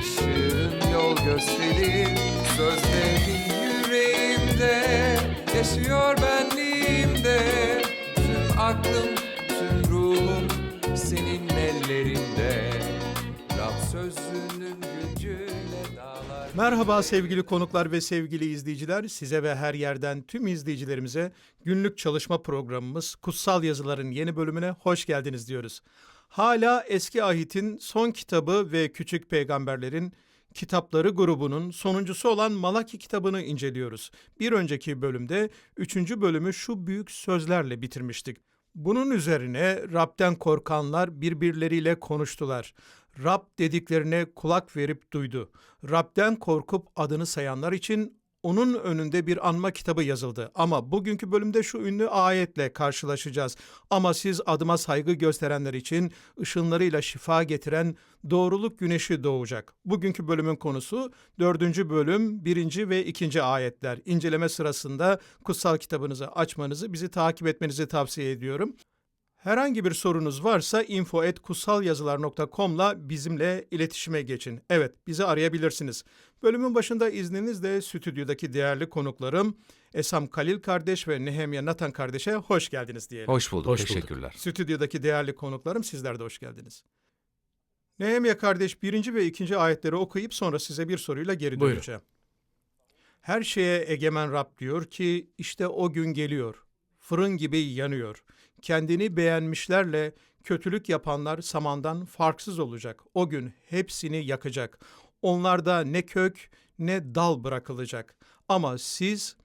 ışığın yol gösterir Sözlerin yüreğimde yaşıyor benliğimde Tüm aklım, tüm ruhum senin ellerinde Rab sözünün gücüyle dağlar Merhaba sevgili konuklar ve sevgili izleyiciler. Size ve her yerden tüm izleyicilerimize günlük çalışma programımız Kutsal Yazıların yeni bölümüne hoş geldiniz diyoruz. Hala Eski Ahit'in son kitabı ve Küçük Peygamberlerin kitapları grubunun sonuncusu olan Malaki kitabını inceliyoruz. Bir önceki bölümde üçüncü bölümü şu büyük sözlerle bitirmiştik. Bunun üzerine Rab'den korkanlar birbirleriyle konuştular. Rab dediklerine kulak verip duydu. Rab'den korkup adını sayanlar için onun önünde bir anma kitabı yazıldı. Ama bugünkü bölümde şu ünlü ayetle karşılaşacağız. Ama siz adıma saygı gösterenler için ışınlarıyla şifa getiren doğruluk güneşi doğacak. Bugünkü bölümün konusu dördüncü bölüm birinci ve ikinci ayetler. İnceleme sırasında kutsal kitabınızı açmanızı, bizi takip etmenizi tavsiye ediyorum. Herhangi bir sorunuz varsa info.kutsalyazılar.com'la bizimle iletişime geçin. Evet, bizi arayabilirsiniz. Bölümün başında izninizle stüdyodaki değerli konuklarım Esam Kalil kardeş ve Nehemya Natan kardeşe hoş geldiniz diyelim. Hoş bulduk, Hoş bulduk. teşekkürler Stüdyodaki değerli konuklarım sizler de hoş geldiniz. Nehemya kardeş birinci ve ikinci ayetleri okuyup sonra size bir soruyla geri Buyurun. döneceğim. Her şeye egemen Rab diyor ki işte o gün geliyor. Fırın gibi yanıyor. Kendini beğenmişlerle kötülük yapanlar samandan farksız olacak. O gün hepsini yakacak. Onlarda ne kök ne dal bırakılacak. Ama siz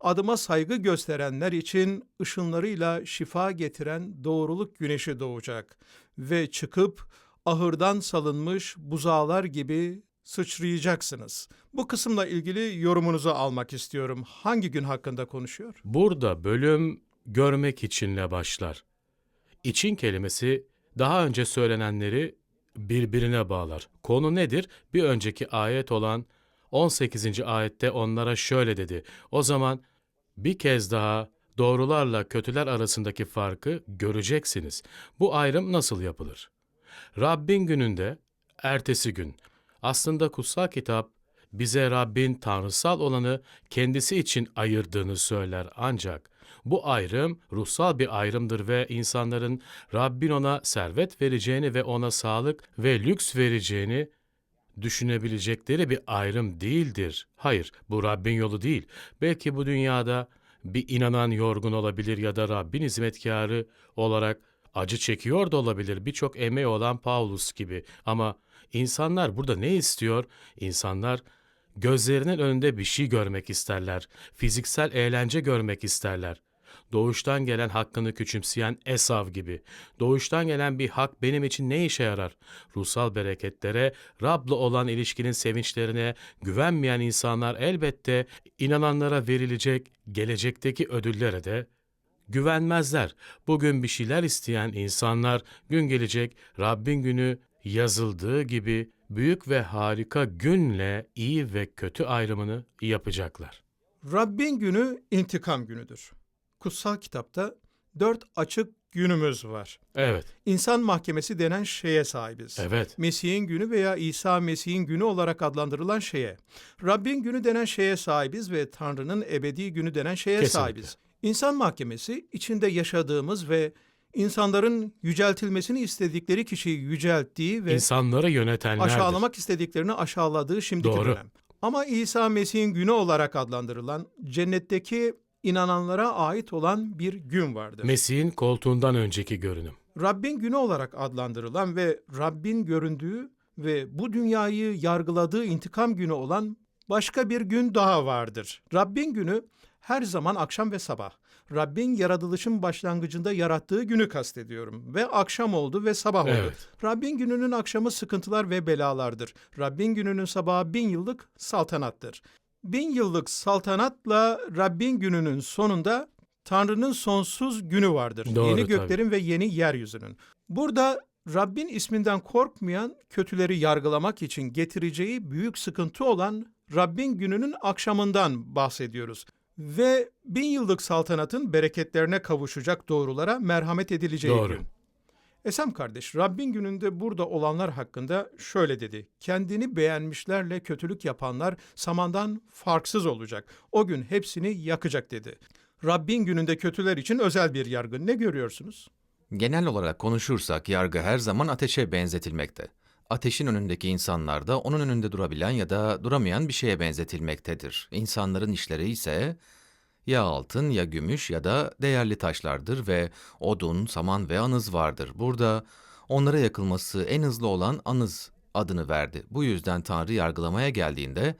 adıma saygı gösterenler için ışınlarıyla şifa getiren doğruluk güneşi doğacak ve çıkıp ahırdan salınmış buzağlar gibi sıçrayacaksınız. Bu kısımla ilgili yorumunuzu almak istiyorum. Hangi gün hakkında konuşuyor? Burada bölüm görmek içinle başlar. İçin kelimesi daha önce söylenenleri birbirine bağlar. Konu nedir? Bir önceki ayet olan 18. ayette onlara şöyle dedi. O zaman bir kez daha doğrularla kötüler arasındaki farkı göreceksiniz. Bu ayrım nasıl yapılır? Rabbin gününde ertesi gün. Aslında kutsal kitap bize Rabbin tanrısal olanı kendisi için ayırdığını söyler ancak bu ayrım ruhsal bir ayrımdır ve insanların Rabbin ona servet vereceğini ve ona sağlık ve lüks vereceğini düşünebilecekleri bir ayrım değildir. Hayır, bu Rabbin yolu değil. Belki bu dünyada bir inanan yorgun olabilir ya da Rabbin hizmetkarı olarak acı çekiyor da olabilir. Birçok emeği olan Paulus gibi. Ama insanlar burada ne istiyor? İnsanlar gözlerinin önünde bir şey görmek isterler. Fiziksel eğlence görmek isterler. Doğuştan gelen hakkını küçümseyen Esav gibi. Doğuştan gelen bir hak benim için ne işe yarar? Ruhsal bereketlere, Rab'la olan ilişkinin sevinçlerine güvenmeyen insanlar elbette inananlara verilecek gelecekteki ödüllere de güvenmezler. Bugün bir şeyler isteyen insanlar gün gelecek Rabbin günü yazıldığı gibi büyük ve harika günle iyi ve kötü ayrımını yapacaklar. Rabbin günü intikam günüdür. Kutsal kitapta dört açık günümüz var. Evet, İnsan mahkemesi denen şeye sahibiz. evet. Mesih'in günü veya İsa Mesih'in günü olarak adlandırılan şeye. Rabbin günü denen şeye sahibiz ve Tanrı'nın ebedi günü denen şeye Kesinlikle. sahibiz. İnsan mahkemesi içinde yaşadığımız ve insanların yüceltilmesini istedikleri kişiyi yücelttiği ve İnsanları yönetenlerdir. aşağılamak istediklerini aşağıladığı şimdiki Doğru. dönem. Ama İsa Mesih'in günü olarak adlandırılan cennetteki inananlara ait olan bir gün vardır. Mesih'in koltuğundan önceki görünüm. Rabbin günü olarak adlandırılan ve Rabbin göründüğü ve bu dünyayı yargıladığı intikam günü olan başka bir gün daha vardır. Rabbin günü her zaman akşam ve sabah. Rabbin yaratılışın başlangıcında yarattığı günü kastediyorum. Ve akşam oldu ve sabah oldu. Evet. Rabbin gününün akşamı sıkıntılar ve belalardır. Rabbin gününün sabahı bin yıllık saltanattır. Bin yıllık saltanatla Rabbin gününün sonunda Tanrı'nın sonsuz günü vardır. Doğru, yeni tabii. göklerin ve yeni yeryüzünün. Burada Rabbin isminden korkmayan, kötüleri yargılamak için getireceği büyük sıkıntı olan Rabbin gününün akşamından bahsediyoruz. Ve bin yıllık saltanatın bereketlerine kavuşacak doğrulara merhamet edileceği Doğru. gün. Esem kardeş, Rabbin gününde burada olanlar hakkında şöyle dedi. Kendini beğenmişlerle kötülük yapanlar samandan farksız olacak. O gün hepsini yakacak dedi. Rabbin gününde kötüler için özel bir yargı. Ne görüyorsunuz? Genel olarak konuşursak yargı her zaman ateşe benzetilmekte. Ateşin önündeki insanlar da onun önünde durabilen ya da duramayan bir şeye benzetilmektedir. İnsanların işleri ise ya altın ya gümüş ya da değerli taşlardır ve odun, saman ve anız vardır. Burada onlara yakılması en hızlı olan anız adını verdi. Bu yüzden Tanrı yargılamaya geldiğinde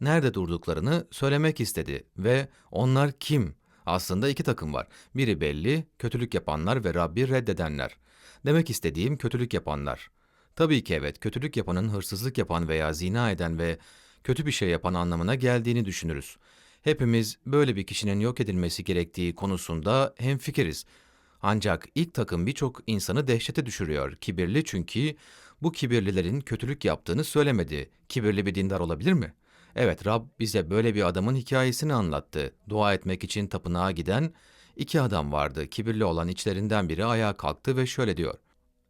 nerede durduklarını söylemek istedi ve onlar kim? Aslında iki takım var. Biri belli, kötülük yapanlar ve Rabbi reddedenler. Demek istediğim kötülük yapanlar. Tabii ki evet, kötülük yapanın hırsızlık yapan veya zina eden ve kötü bir şey yapan anlamına geldiğini düşünürüz. Hepimiz böyle bir kişinin yok edilmesi gerektiği konusunda hemfikiriz. Ancak ilk takım birçok insanı dehşete düşürüyor. Kibirli çünkü bu kibirlilerin kötülük yaptığını söylemedi. Kibirli bir dindar olabilir mi? Evet Rab bize böyle bir adamın hikayesini anlattı. Dua etmek için tapınağa giden iki adam vardı. Kibirli olan içlerinden biri ayağa kalktı ve şöyle diyor.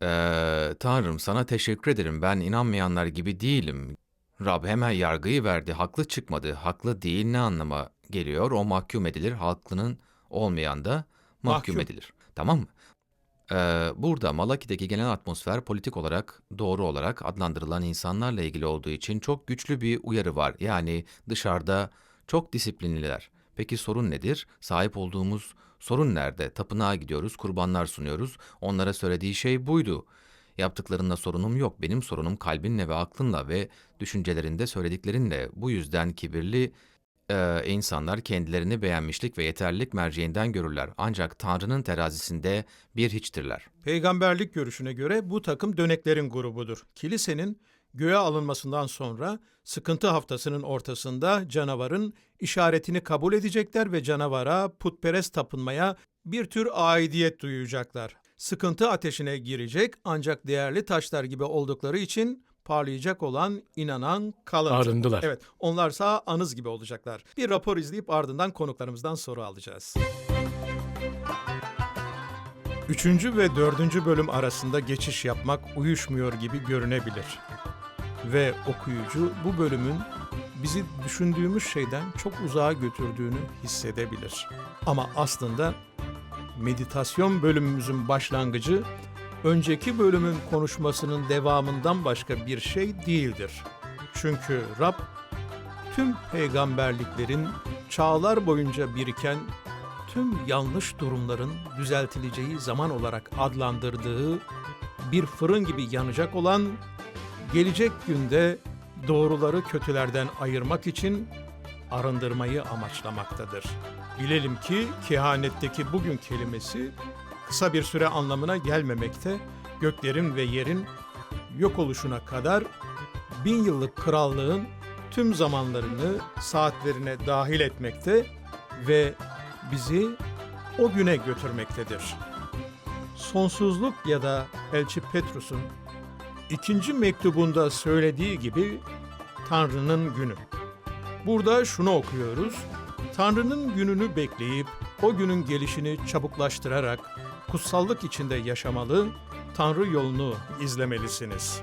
Eee Tanrım sana teşekkür ederim ben inanmayanlar gibi değilim. Rab hemen yargıyı verdi. Haklı çıkmadı. Haklı değil ne anlama geliyor? O mahkum edilir. Haklının olmayan da mahkum, Mahkum. edilir. Tamam mı? Ee, burada Malaki'deki genel atmosfer politik olarak doğru olarak adlandırılan insanlarla ilgili olduğu için çok güçlü bir uyarı var. Yani dışarıda çok disiplinliler. Peki sorun nedir? Sahip olduğumuz sorun nerede? Tapınağa gidiyoruz, kurbanlar sunuyoruz. Onlara söylediği şey buydu. Yaptıklarında sorunum yok. Benim sorunum kalbinle ve aklınla ve düşüncelerinde söylediklerinle. Bu yüzden kibirli e, insanlar kendilerini beğenmişlik ve yeterlilik merceğinden görürler. Ancak Tanrı'nın terazisinde bir hiçtirler. Peygamberlik görüşüne göre bu takım döneklerin grubudur. Kilisenin göğe alınmasından sonra sıkıntı haftasının ortasında canavarın işaretini kabul edecekler ve canavara putperest tapınmaya bir tür aidiyet duyacaklar. Sıkıntı ateşine girecek ancak değerli taşlar gibi oldukları için parlayacak olan inanan kalıntı. Arındılar. Evet, onlarsa anız gibi olacaklar. Bir rapor izleyip ardından konuklarımızdan soru alacağız. Üçüncü ve dördüncü bölüm arasında geçiş yapmak uyuşmuyor gibi görünebilir. Ve okuyucu bu bölümün bizi düşündüğümüz şeyden çok uzağa götürdüğünü hissedebilir. Ama aslında meditasyon bölümümüzün başlangıcı önceki bölümün konuşmasının devamından başka bir şey değildir. Çünkü Rab tüm peygamberliklerin çağlar boyunca biriken tüm yanlış durumların düzeltileceği zaman olarak adlandırdığı bir fırın gibi yanacak olan gelecek günde doğruları kötülerden ayırmak için arındırmayı amaçlamaktadır. Bilelim ki kehanetteki bugün kelimesi kısa bir süre anlamına gelmemekte, göklerin ve yerin yok oluşuna kadar bin yıllık krallığın tüm zamanlarını saatlerine dahil etmekte ve bizi o güne götürmektedir. Sonsuzluk ya da Elçi Petrus'un ikinci mektubunda söylediği gibi Tanrı'nın günü. Burada şunu okuyoruz. Tanrı'nın gününü bekleyip o günün gelişini çabuklaştırarak kutsallık içinde yaşamalı, Tanrı yolunu izlemelisiniz.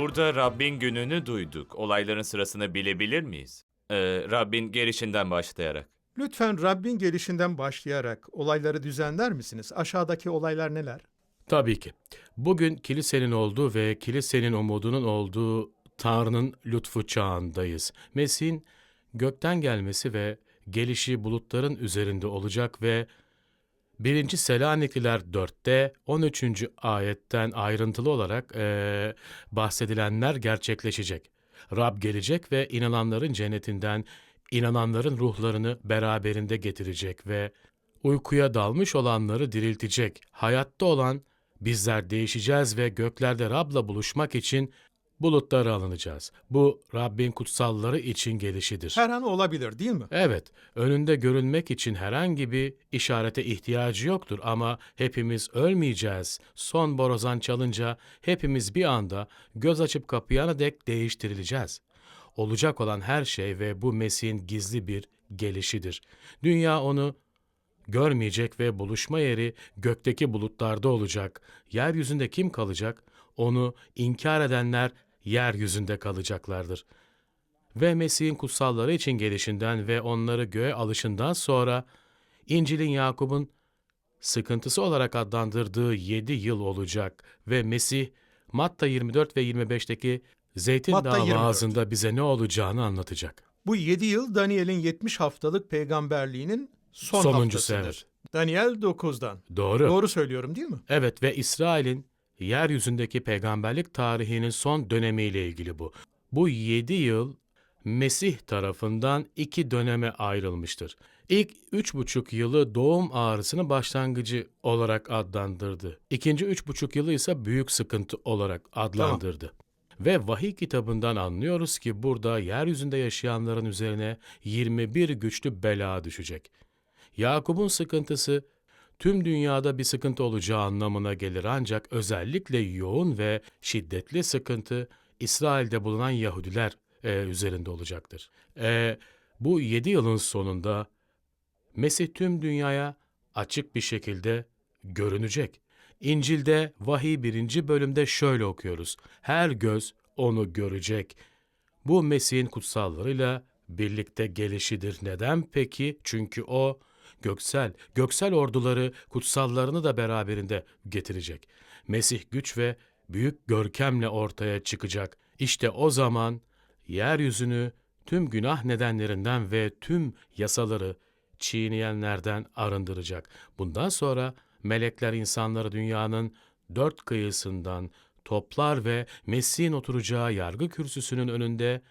Burada Rabbin gününü duyduk. Olayların sırasını bilebilir miyiz? Ee, Rabbin gelişinden başlayarak. Lütfen Rabbin gelişinden başlayarak olayları düzenler misiniz? Aşağıdaki olaylar neler? Tabii ki. Bugün kilisenin olduğu ve kilisenin umudunun olduğu Tanrı'nın lütfu çağındayız. Mesih'in gökten gelmesi ve gelişi bulutların üzerinde olacak ve 1. Selanikliler 4'te 13. ayetten ayrıntılı olarak eee, bahsedilenler gerçekleşecek. Rab gelecek ve inananların cennetinden inananların ruhlarını beraberinde getirecek ve uykuya dalmış olanları diriltecek. Hayatta olan bizler değişeceğiz ve göklerde Rab'la buluşmak için bulutlara alınacağız. Bu Rabbin kutsalları için gelişidir. Her an olabilir değil mi? Evet, önünde görünmek için herhangi bir işarete ihtiyacı yoktur ama hepimiz ölmeyeceğiz. Son borazan çalınca hepimiz bir anda göz açıp kapayana dek değiştirileceğiz. Olacak olan her şey ve bu Mesih'in gizli bir gelişidir. Dünya onu görmeyecek ve buluşma yeri gökteki bulutlarda olacak. Yeryüzünde kim kalacak? Onu inkar edenler yeryüzünde kalacaklardır ve Mesih'in kutsalları için gelişinden ve onları göğe alışından sonra İncil'in Yakup'un sıkıntısı olarak adlandırdığı yedi yıl olacak ve Mesih Matta 24 ve 25'teki Zeytin Matta Dağı 24. vaazında bize ne olacağını anlatacak. Bu 7 yıl Daniel'in 70 haftalık peygamberliğinin son Sonuncusu, haftasıdır. Daniel 9'dan. Doğru. Doğru söylüyorum değil mi? Evet ve İsrail'in yeryüzündeki peygamberlik tarihinin son dönemiyle ilgili bu. Bu yedi yıl Mesih tarafından iki döneme ayrılmıştır. İlk üç buçuk yılı doğum ağrısının başlangıcı olarak adlandırdı. İkinci üç buçuk yılı ise büyük sıkıntı olarak adlandırdı. Ve vahiy kitabından anlıyoruz ki burada yeryüzünde yaşayanların üzerine 21 güçlü bela düşecek. Yakup'un sıkıntısı tüm dünyada bir sıkıntı olacağı anlamına gelir ancak özellikle yoğun ve şiddetli sıkıntı İsrail'de bulunan Yahudiler e, üzerinde olacaktır. E, bu yedi yılın sonunda Mesih tüm dünyaya açık bir şekilde görünecek. İncil'de vahiy birinci bölümde şöyle okuyoruz. Her göz onu görecek. Bu Mesih'in kutsallarıyla birlikte gelişidir. Neden peki? Çünkü o göksel, göksel orduları kutsallarını da beraberinde getirecek. Mesih güç ve büyük görkemle ortaya çıkacak. İşte o zaman yeryüzünü tüm günah nedenlerinden ve tüm yasaları çiğneyenlerden arındıracak. Bundan sonra melekler insanları dünyanın dört kıyısından toplar ve Mesih'in oturacağı yargı kürsüsünün önünde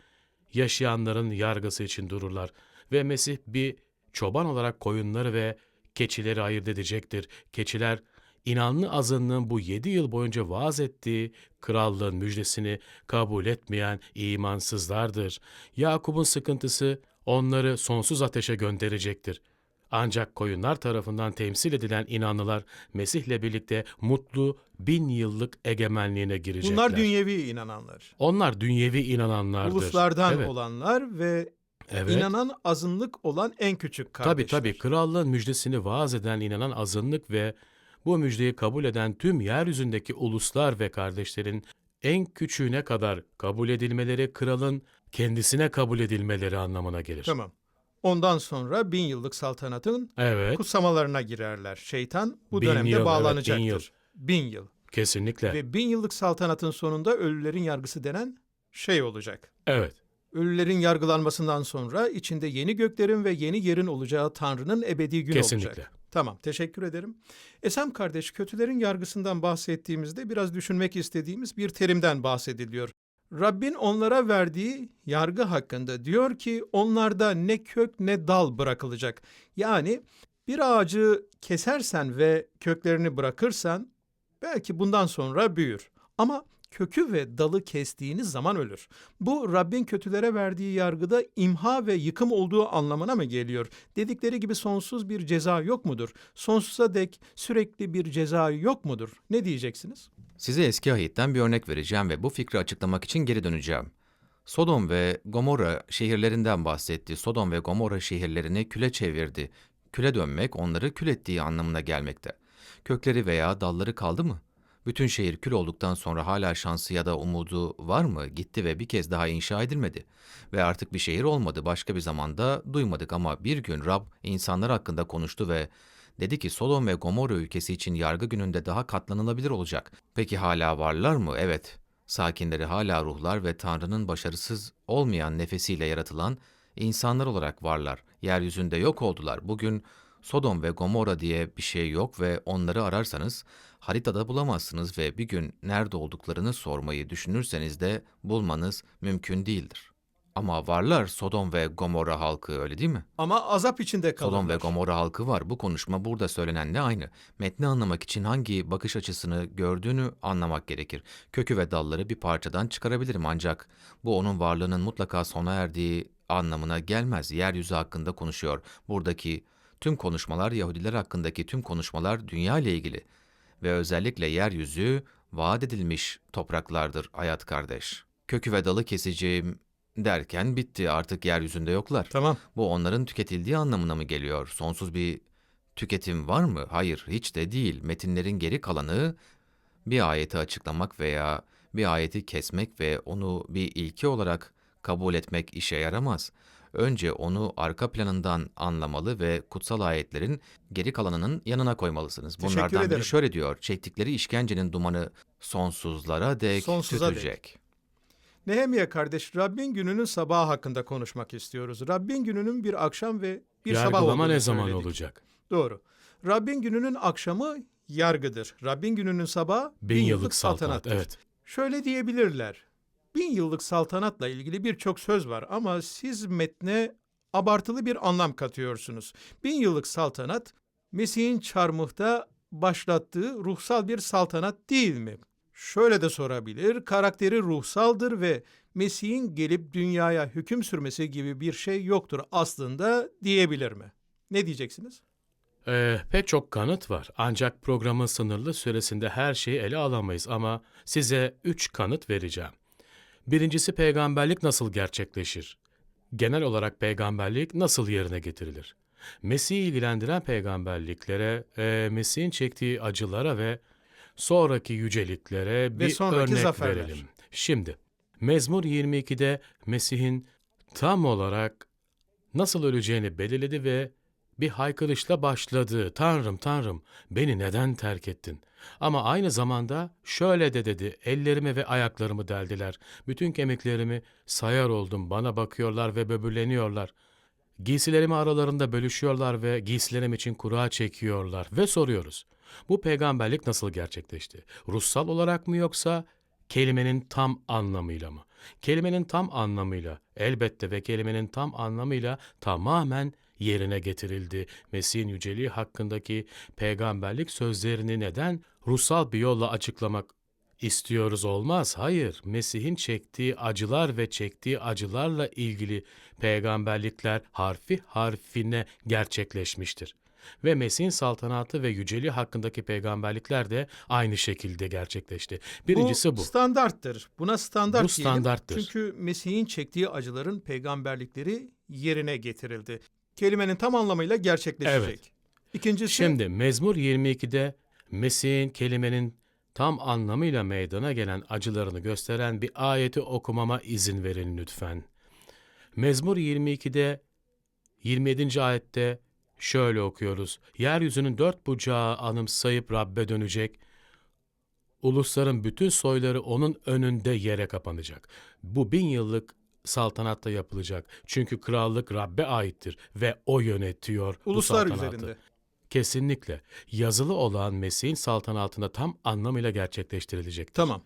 yaşayanların yargısı için dururlar. Ve Mesih bir çoban olarak koyunları ve keçileri ayırt edecektir. Keçiler inanlı azınlığın bu yedi yıl boyunca vaaz ettiği krallığın müjdesini kabul etmeyen imansızlardır. Yakup'un sıkıntısı onları sonsuz ateşe gönderecektir. Ancak koyunlar tarafından temsil edilen inanlılar Mesih'le birlikte mutlu bin yıllık egemenliğine girecekler. Bunlar dünyevi inananlar. Onlar dünyevi inananlardır. Uluslardan evet. olanlar ve Evet. inanan azınlık olan en küçük Tabii kardeşler. tabii krallığın müjdesini vaaz eden inanan azınlık ve bu müjdeyi kabul eden tüm yeryüzündeki uluslar ve kardeşlerin en küçüğüne kadar kabul edilmeleri kralın kendisine kabul edilmeleri anlamına gelir. Tamam. Ondan sonra bin yıllık saltanatın Evet, kutsamalarına girerler. Şeytan bu Bin dönemde yıl, evet, bağlanacaktır. bin yıl. Bin yıl. kesinlikle. Ve bin yıllık saltanatın sonunda ölülerin yargısı denen şey olacak. Evet, Ölülerin yargılanmasından sonra içinde yeni göklerin ve yeni yerin olacağı Tanrı'nın ebedi günü kesinlikle. olacak. Tamam, teşekkür ederim. Esam kardeş, kötülerin yargısından bahsettiğimizde biraz düşünmek istediğimiz bir terimden bahsediliyor. Rabbin onlara verdiği yargı hakkında diyor ki onlarda ne kök ne dal bırakılacak. Yani bir ağacı kesersen ve köklerini bırakırsan belki bundan sonra büyür. Ama kökü ve dalı kestiğiniz zaman ölür. Bu Rabbin kötülere verdiği yargıda imha ve yıkım olduğu anlamına mı geliyor? Dedikleri gibi sonsuz bir ceza yok mudur? Sonsuza dek sürekli bir ceza yok mudur? Ne diyeceksiniz? Size eski ahitten bir örnek vereceğim ve bu fikri açıklamak için geri döneceğim. Sodom ve Gomorra şehirlerinden bahsetti. Sodom ve Gomorra şehirlerini küle çevirdi. Küle dönmek onları kül ettiği anlamına gelmekte. Kökleri veya dalları kaldı mı? Bütün şehir kül olduktan sonra hala şansı ya da umudu var mı? Gitti ve bir kez daha inşa edilmedi. Ve artık bir şehir olmadı. Başka bir zamanda duymadık ama bir gün Rab insanlar hakkında konuştu ve Dedi ki Sodom ve Gomorra ülkesi için yargı gününde daha katlanılabilir olacak. Peki hala varlar mı? Evet. Sakinleri hala ruhlar ve Tanrı'nın başarısız olmayan nefesiyle yaratılan insanlar olarak varlar. Yeryüzünde yok oldular. Bugün Sodom ve Gomorra diye bir şey yok ve onları ararsanız haritada bulamazsınız ve bir gün nerede olduklarını sormayı düşünürseniz de bulmanız mümkün değildir. Ama varlar Sodom ve Gomorra halkı öyle değil mi? Ama azap içinde kalırlar. Sodom ve Gomorra halkı var. Bu konuşma burada söylenenle aynı. Metni anlamak için hangi bakış açısını gördüğünü anlamak gerekir. Kökü ve dalları bir parçadan çıkarabilirim ancak bu onun varlığının mutlaka sona erdiği anlamına gelmez. Yeryüzü hakkında konuşuyor. Buradaki tüm konuşmalar Yahudiler hakkındaki tüm konuşmalar dünya ile ilgili ve özellikle yeryüzü vaat edilmiş topraklardır hayat kardeş. Kökü ve dalı keseceğim derken bitti artık yeryüzünde yoklar. Tamam. Bu onların tüketildiği anlamına mı geliyor? Sonsuz bir tüketim var mı? Hayır, hiç de değil. Metinlerin geri kalanı bir ayeti açıklamak veya bir ayeti kesmek ve onu bir ilke olarak kabul etmek işe yaramaz. Önce onu arka planından anlamalı ve kutsal ayetlerin geri kalanının yanına koymalısınız. Teşekkür Bunlardan ederim. biri şöyle diyor. Çektikleri işkencenin dumanı sonsuzlara dek Sonsuza dek. tütecek. Nehemiye kardeş Rabbin gününün sabahı hakkında konuşmak istiyoruz. Rabbin gününün bir akşam ve bir sabah Yargılama olduğunu ne zaman söyledik. olacak? Doğru. Rabbin gününün akşamı yargıdır. Rabbin gününün sabahı Bin, yıllık saltanat. saltanattır. Evet. Şöyle diyebilirler. Bin yıllık saltanatla ilgili birçok söz var ama siz metne abartılı bir anlam katıyorsunuz. Bin yıllık saltanat Mesih'in çarmıhta başlattığı ruhsal bir saltanat değil mi? Şöyle de sorabilir, karakteri ruhsaldır ve Mesih'in gelip dünyaya hüküm sürmesi gibi bir şey yoktur aslında diyebilir mi? Ne diyeceksiniz? Ee, pek çok kanıt var. Ancak programın sınırlı süresinde her şeyi ele alamayız ama size üç kanıt vereceğim. Birincisi peygamberlik nasıl gerçekleşir? Genel olarak peygamberlik nasıl yerine getirilir? Mesih'i ilgilendiren peygamberliklere, e, Mesih'in çektiği acılara ve sonraki yüceliklere bir sonraki örnek zaferler. verelim. Şimdi, Mezmur 22'de Mesih'in tam olarak nasıl öleceğini belirledi ve bir haykırışla başladı. Tanrım, Tanrım, beni neden terk ettin? Ama aynı zamanda şöyle de dedi, ellerimi ve ayaklarımı deldiler. Bütün kemiklerimi sayar oldum, bana bakıyorlar ve böbürleniyorlar. Giysilerimi aralarında bölüşüyorlar ve giysilerim için kura çekiyorlar ve soruyoruz. Bu peygamberlik nasıl gerçekleşti? Ruhsal olarak mı yoksa kelimenin tam anlamıyla mı? Kelimenin tam anlamıyla elbette ve kelimenin tam anlamıyla tamamen yerine getirildi. Mesih'in yüceliği hakkındaki peygamberlik sözlerini neden ruhsal bir yolla açıklamak istiyoruz olmaz. Hayır, Mesih'in çektiği acılar ve çektiği acılarla ilgili peygamberlikler harfi harfine gerçekleşmiştir. Ve Mesih'in saltanatı ve yüceliği hakkındaki peygamberlikler de aynı şekilde gerçekleşti. Birincisi bu. standarttır. Buna standart Bu diyelim. standarttır. Çünkü Mesih'in çektiği acıların peygamberlikleri yerine getirildi. Kelimenin tam anlamıyla gerçekleşecek. Evet. İkincisi Şimdi Mezmur 22'de Mesih'in kelimenin tam anlamıyla meydana gelen acılarını gösteren bir ayeti okumama izin verin lütfen. Mezmur 22'de 27. ayette şöyle okuyoruz. Yeryüzünün dört bucağı anımsayıp Rabbe dönecek. Ulusların bütün soyları onun önünde yere kapanacak. Bu bin yıllık saltanatta yapılacak. Çünkü krallık Rabbe aittir ve o yönetiyor bu uluslar saltanatı. üzerinde. Kesinlikle. Yazılı olan Mesih'in saltanatında tam anlamıyla gerçekleştirilecektir. Tamam.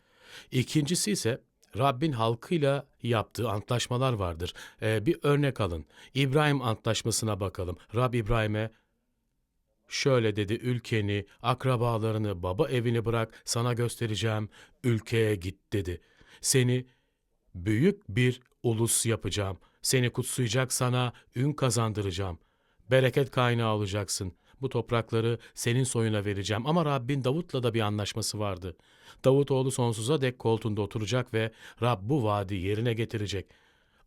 İkincisi ise Rabbin halkıyla yaptığı antlaşmalar vardır. Ee, bir örnek alın. İbrahim antlaşmasına bakalım. Rab İbrahim'e şöyle dedi ülkeni, akrabalarını, baba evini bırak sana göstereceğim ülkeye git dedi. Seni büyük bir ulus yapacağım. Seni kutsayacak sana ün kazandıracağım. Bereket kaynağı olacaksın. Bu toprakları senin soyuna vereceğim. Ama Rabbin Davut'la da bir anlaşması vardı. Davutoğlu sonsuza dek koltuğunda oturacak ve Rab bu vaadi yerine getirecek.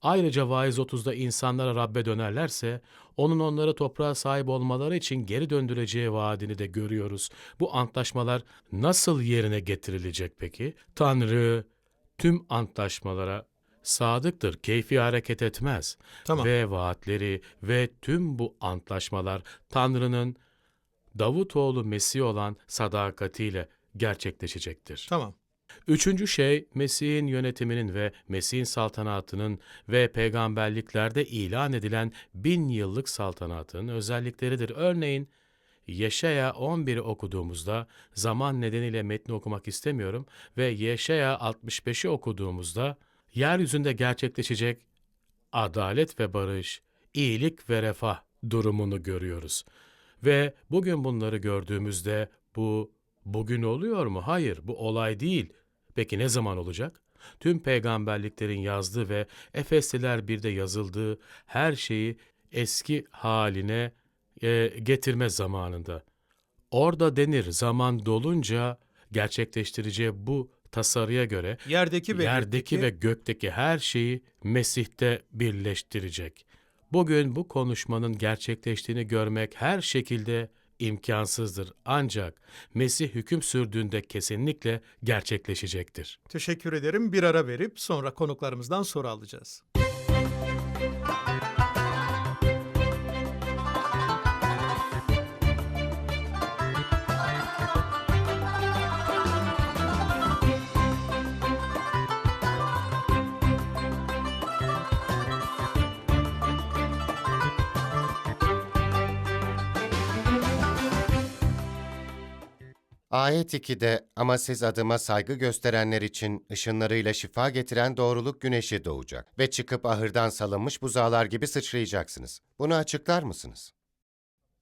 Ayrıca vaiz 30'da insanlara Rabbe dönerlerse, onun onlara toprağa sahip olmaları için geri döndüreceği vaadini de görüyoruz. Bu antlaşmalar nasıl yerine getirilecek peki? Tanrı tüm antlaşmalara sadıktır, keyfi hareket etmez. Tamam. Ve vaatleri ve tüm bu antlaşmalar Tanrı'nın Davutoğlu Mesih olan sadakatiyle gerçekleşecektir. Tamam. Üçüncü şey Mesih'in yönetiminin ve Mesih'in saltanatının ve peygamberliklerde ilan edilen bin yıllık saltanatın özellikleridir. Örneğin Yeşaya 11'i okuduğumuzda zaman nedeniyle metni okumak istemiyorum ve Yeşaya 65'i okuduğumuzda yeryüzünde gerçekleşecek adalet ve barış, iyilik ve refah durumunu görüyoruz. Ve bugün bunları gördüğümüzde bu bugün oluyor mu? Hayır, bu olay değil. Peki ne zaman olacak? Tüm peygamberliklerin yazdığı ve Efesliler bir de yazıldığı her şeyi eski haline e, getirme zamanında. Orada denir zaman dolunca gerçekleştireceği bu tasarıya göre Yerdeki ve yerdeki ve gökteki her şeyi Mesih'te birleştirecek. Bugün bu konuşmanın gerçekleştiğini görmek her şekilde imkansızdır. Ancak Mesih hüküm sürdüğünde kesinlikle gerçekleşecektir. Teşekkür ederim. Bir ara verip sonra konuklarımızdan soru alacağız. Ayet 2'de ama siz adıma saygı gösterenler için ışınlarıyla şifa getiren doğruluk güneşi doğacak ve çıkıp ahırdan salınmış buzağlar gibi sıçrayacaksınız. Bunu açıklar mısınız?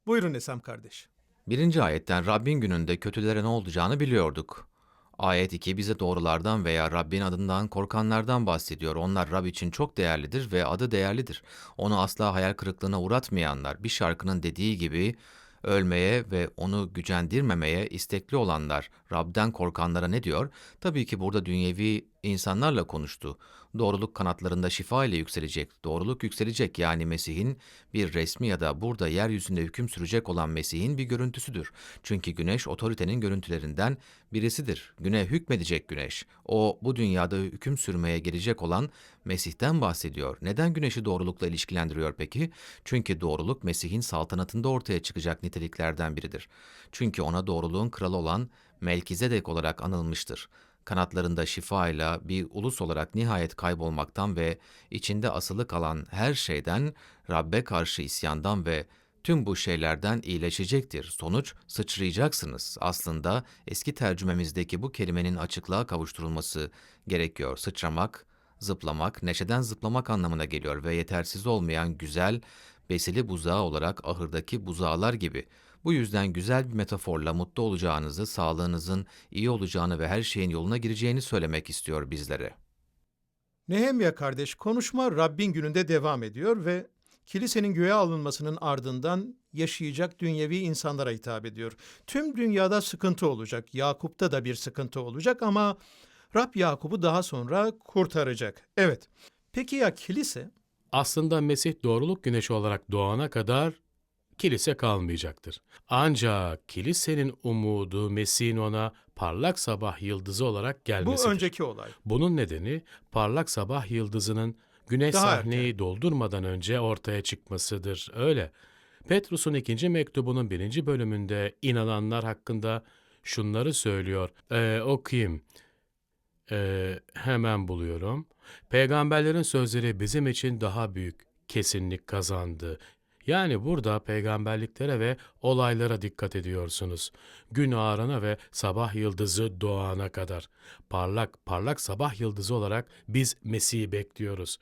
Buyurun Esam kardeş. Birinci ayetten Rabbin gününde kötülere ne olacağını biliyorduk. Ayet 2 bize doğrulardan veya Rabbin adından korkanlardan bahsediyor. Onlar Rab için çok değerlidir ve adı değerlidir. Onu asla hayal kırıklığına uğratmayanlar, bir şarkının dediği gibi ölmeye ve onu gücendirmemeye istekli olanlar, Rab'den korkanlara ne diyor? Tabii ki burada dünyevi insanlarla konuştu. Doğruluk kanatlarında şifa ile yükselecek. Doğruluk yükselecek yani Mesih'in bir resmi ya da burada yeryüzünde hüküm sürecek olan Mesih'in bir görüntüsüdür. Çünkü güneş otoritenin görüntülerinden birisidir. Güne hükmedecek güneş. O bu dünyada hüküm sürmeye gelecek olan Mesih'ten bahsediyor. Neden güneşi doğrulukla ilişkilendiriyor peki? Çünkü doğruluk Mesih'in saltanatında ortaya çıkacak niteliklerden biridir. Çünkü ona doğruluğun kralı olan Melkizedek olarak anılmıştır kanatlarında şifayla bir ulus olarak nihayet kaybolmaktan ve içinde asılı kalan her şeyden, Rabbe karşı isyandan ve tüm bu şeylerden iyileşecektir. Sonuç sıçrayacaksınız. Aslında eski tercümemizdeki bu kelimenin açıklığa kavuşturulması gerekiyor. Sıçramak, zıplamak, neşeden zıplamak anlamına geliyor ve yetersiz olmayan güzel, besili buzağı olarak ahırdaki buzağlar gibi. Bu yüzden güzel bir metaforla mutlu olacağınızı, sağlığınızın iyi olacağını ve her şeyin yoluna gireceğini söylemek istiyor bizlere. Nehemya kardeş konuşma Rabbin gününde devam ediyor ve kilisenin göğe alınmasının ardından yaşayacak dünyevi insanlara hitap ediyor. Tüm dünyada sıkıntı olacak. Yakup'ta da bir sıkıntı olacak ama Rab Yakup'u daha sonra kurtaracak. Evet. Peki ya kilise? Aslında Mesih doğruluk güneşi olarak doğana kadar kilise kalmayacaktır. Ancak kilisenin umudu Mesih'in ona parlak sabah yıldızı olarak Bu gelmesidir. önceki olay. Bunun nedeni parlak sabah yıldızının güneş Daha sahneyi doldurmadan önce ortaya çıkmasıdır. Öyle. Petrus'un ikinci mektubunun birinci bölümünde inananlar hakkında şunları söylüyor. Ee, okuyayım. Ee, hemen buluyorum. Peygamberlerin sözleri bizim için daha büyük kesinlik kazandı. Yani burada peygamberliklere ve olaylara dikkat ediyorsunuz. Gün ağarana ve sabah yıldızı doğana kadar. Parlak, parlak sabah yıldızı olarak biz Mesih'i bekliyoruz.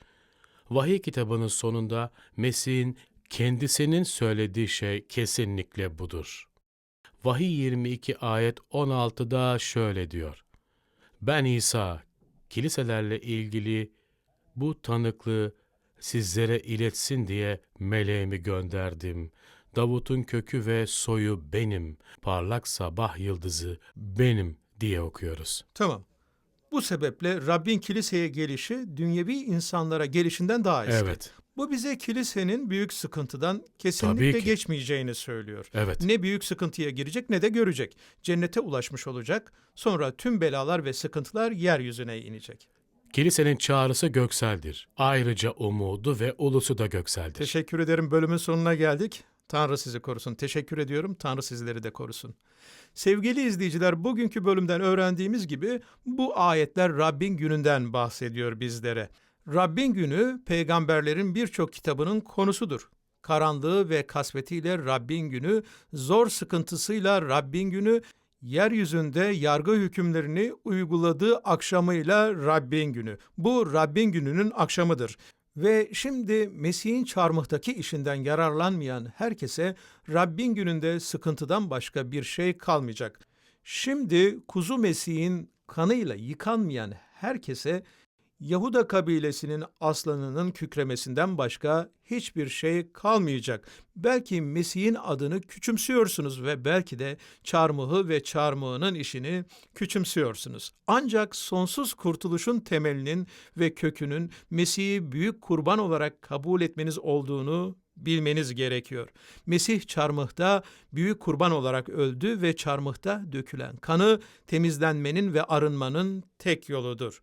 Vahiy kitabının sonunda Mesih'in kendisinin söylediği şey kesinlikle budur. Vahiy 22 ayet 16'da şöyle diyor. Ben İsa, kiliselerle ilgili bu tanıklığı sizlere iletsin diye meleğimi gönderdim. Davut'un kökü ve soyu benim, parlak sabah yıldızı benim diye okuyoruz. Tamam. Bu sebeple Rabbin kiliseye gelişi dünyevi insanlara gelişinden daha eski. Evet, Bu bize kilisenin büyük sıkıntıdan kesinlikle geçmeyeceğini söylüyor. evet. Ne büyük sıkıntıya girecek ne de görecek. Cennete ulaşmış olacak. Sonra tüm belalar ve sıkıntılar yeryüzüne inecek. Kilisenin çağrısı gökseldir. Ayrıca umudu ve ulusu da gökseldir. Teşekkür ederim. Bölümün sonuna geldik. Tanrı sizi korusun. Teşekkür ediyorum. Tanrı sizleri de korusun. Sevgili izleyiciler, bugünkü bölümden öğrendiğimiz gibi bu ayetler Rabbin gününden bahsediyor bizlere. Rabbin günü peygamberlerin birçok kitabının konusudur. Karanlığı ve kasvetiyle Rabbin günü, zor sıkıntısıyla Rabbin günü, yeryüzünde yargı hükümlerini uyguladığı akşamıyla Rabbin günü. Bu Rabbin gününün akşamıdır. Ve şimdi Mesih'in çarmıhtaki işinden yararlanmayan herkese Rabbin gününde sıkıntıdan başka bir şey kalmayacak. Şimdi kuzu Mesih'in kanıyla yıkanmayan herkese Yahuda kabilesinin aslanının kükremesinden başka hiçbir şey kalmayacak. Belki Mesih'in adını küçümsüyorsunuz ve belki de çarmıhı ve çarmıhının işini küçümsüyorsunuz. Ancak sonsuz kurtuluşun temelinin ve kökünün Mesih'i büyük kurban olarak kabul etmeniz olduğunu bilmeniz gerekiyor. Mesih çarmıhta büyük kurban olarak öldü ve çarmıhta dökülen kanı temizlenmenin ve arınmanın tek yoludur.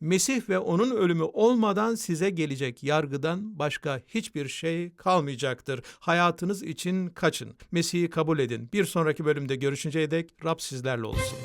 Mesih ve onun ölümü olmadan size gelecek yargıdan başka hiçbir şey kalmayacaktır. Hayatınız için kaçın. Mesih'i kabul edin. Bir sonraki bölümde görüşünceye dek Rab sizlerle olsun.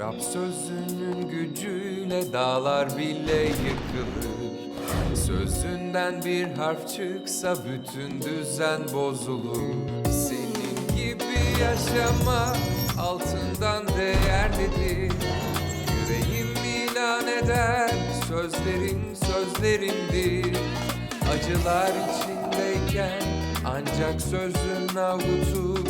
Rab sözünün gücüyle dağlar bile yıkılır. Sözünden bir harf çıksa bütün düzen bozulur. Senin gibi yaşama altından değerlidir Yüreğim ilan eder sözlerin sözlerimdir Acılar içindeyken ancak sözün avutur